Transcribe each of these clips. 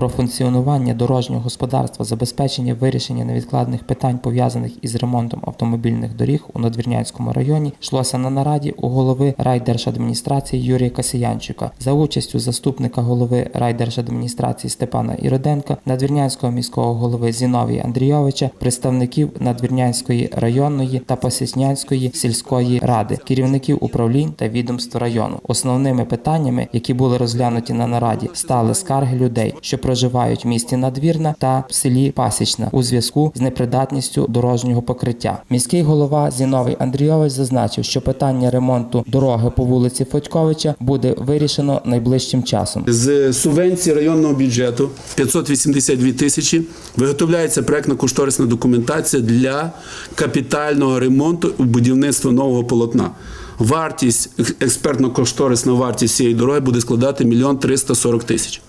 про функціонування дорожнього господарства, забезпечення вирішення невідкладних питань пов'язаних із ремонтом автомобільних доріг у Надвірнянському районі йшлося на нараді у голови райдержадміністрації Юрія Касіянчика за участю заступника голови райдержадміністрації Степана Іроденка, надвірнянського міського голови Зіновія Андрійовича, представників Надвірнянської районної та Посіснянської сільської ради, керівників управлінь та відомств району. Основними питаннями, які були розглянуті на нараді, стали скарги людей, що проживають в місті Надвірна та в селі Пасічна у зв'язку з непридатністю дорожнього покриття. Міський голова Зіновій Андрійович зазначив, що питання ремонту дороги по вулиці Федьковича буде вирішено найближчим часом. З субвенції районного бюджету 582 тисячі виготовляється проектно-кошторисна документація для капітального ремонту і будівництва нового полотна. Вартість, експертно-кошторисна вартість цієї дороги буде складати 1 340 тисяч.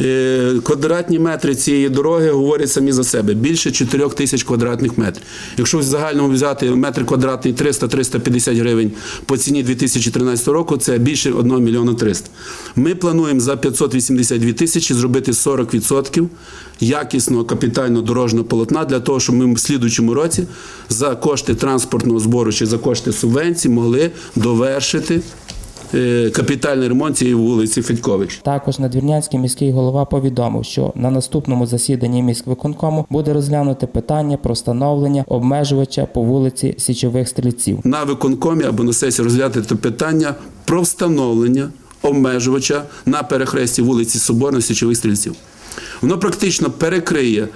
Е, Квадратні метри цієї дороги говорять самі за себе більше 4 тисяч квадратних метрів. Якщо в загальному взяти метр квадратний 300-350 гривень по ціні 2013 року, це більше 1 мільйона 300. Ми плануємо за 582 тисячі зробити 40% якісного капітального дорожнього полотна для того, щоб ми в слідуючому році за кошти транспортного збору чи за кошти субвенцій могли довершити капітальний ремонт цієї вулиці Федькович. Також надвірнянський міський голова повідомив, що на наступному засіданні міськвиконкому буде розглянути питання про встановлення обмежувача по вулиці Січових стрільців. на виконкомі або на сесії розглядати це питання про встановлення обмежувача на перехресті вулиці Соборної Січових стрільців. Воно практично перекриє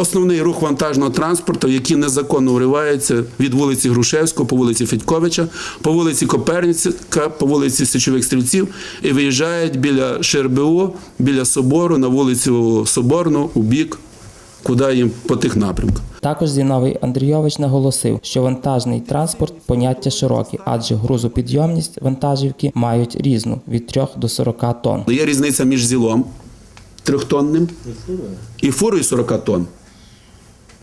основний рух вантажного транспорту, який незаконно вривається від вулиці Грушевського по вулиці Федьковича, по вулиці Коперніцька, по вулиці Січових стрільців і виїжджають біля ШРБО, біля собору на вулицю Соборну у бік, куди їм по тих напрямках. Також Зіновий Андрійович наголосив, що вантажний транспорт поняття широкі, адже грузопідйомність вантажівки мають різну від 3 до 40 тонн. Є різниця між зілом трьохтонним і фурою 40 тонн.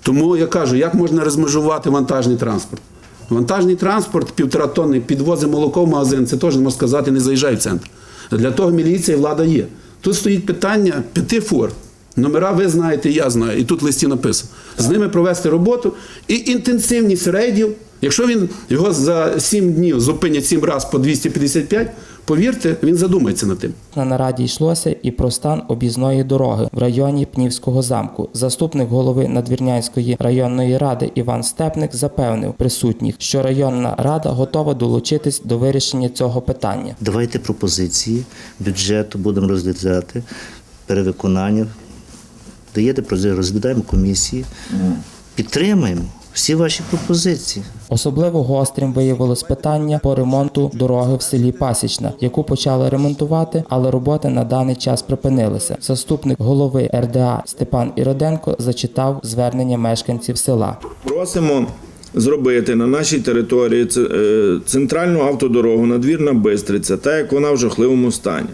Тому я кажу, як можна розмежувати вантажний транспорт? Вантажний транспорт півтора тонни підвозить молоко в магазин, це теж, можна сказати, не заїжджає в центр. Для того міліція і влада є. Тут стоїть питання п'яти фур. Номера ви знаєте, я знаю, і тут в листі написано. З ними провести роботу і інтенсивність рейдів. Якщо він його за 7 днів зупинять 7 разів по 255, повірте, він задумається над тим. На нараді йшлося і про стан об'їзної дороги в районі Пнівського замку. Заступник голови Надвірнянської районної ради Іван Степник запевнив присутніх, що районна рада готова долучитись до вирішення цього питання. Давайте пропозиції бюджету будемо розглядати, перевиконання. Даєте розглядаємо комісії, підтримаємо всі ваші пропозиції. Особливо гострим виявилось питання по ремонту дороги в селі Пасічна, яку почали ремонтувати, але роботи на даний час припинилися. Заступник голови РДА Степан Іроденко зачитав звернення мешканців села. Просимо зробити на нашій території е, центральну автодорогу надвірна Бистриця, так як вона в жахливому стані.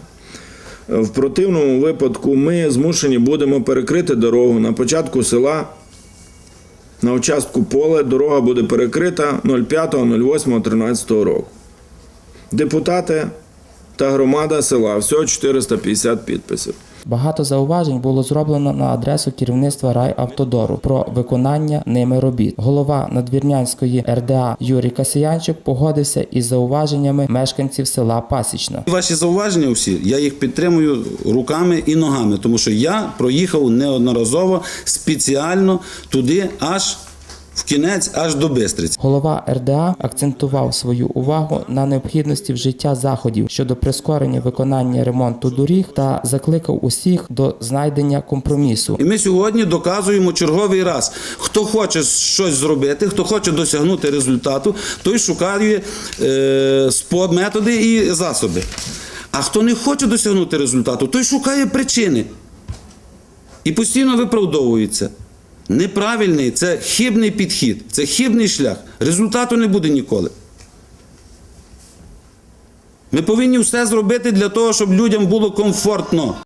В противному випадку ми змушені будемо перекрити дорогу на початку села. На участку поле дорога буде перекрита 05.08.13 року. Депутати та громада села всього 450 підписів. Багато зауважень було зроблено на адресу керівництва райавтодору про виконання ними робіт. Голова надвірнянської РДА Юрій Касіянчук погодився із зауваженнями мешканців села Пасічна. Ваші зауваження всі, я їх підтримую руками і ногами, тому що я проїхав неодноразово спеціально туди, аж в кінець, аж до Бистриці. Голова РДА акцентував свою увагу на необхідності вжиття заходів щодо прискорення виконання ремонту доріг та закликав усіх до знайдення компромісу. І ми сьогодні доказуємо черговий раз, хто хоче щось зробити, хто хоче досягнути результату, той шукає е, методи і засоби. А хто не хоче досягнути результату, той шукає причини. І постійно виправдовується. Неправильний це хибний підхід, це хибний шлях. Результату не буде ніколи. Ми повинні все зробити для того, щоб людям було комфортно.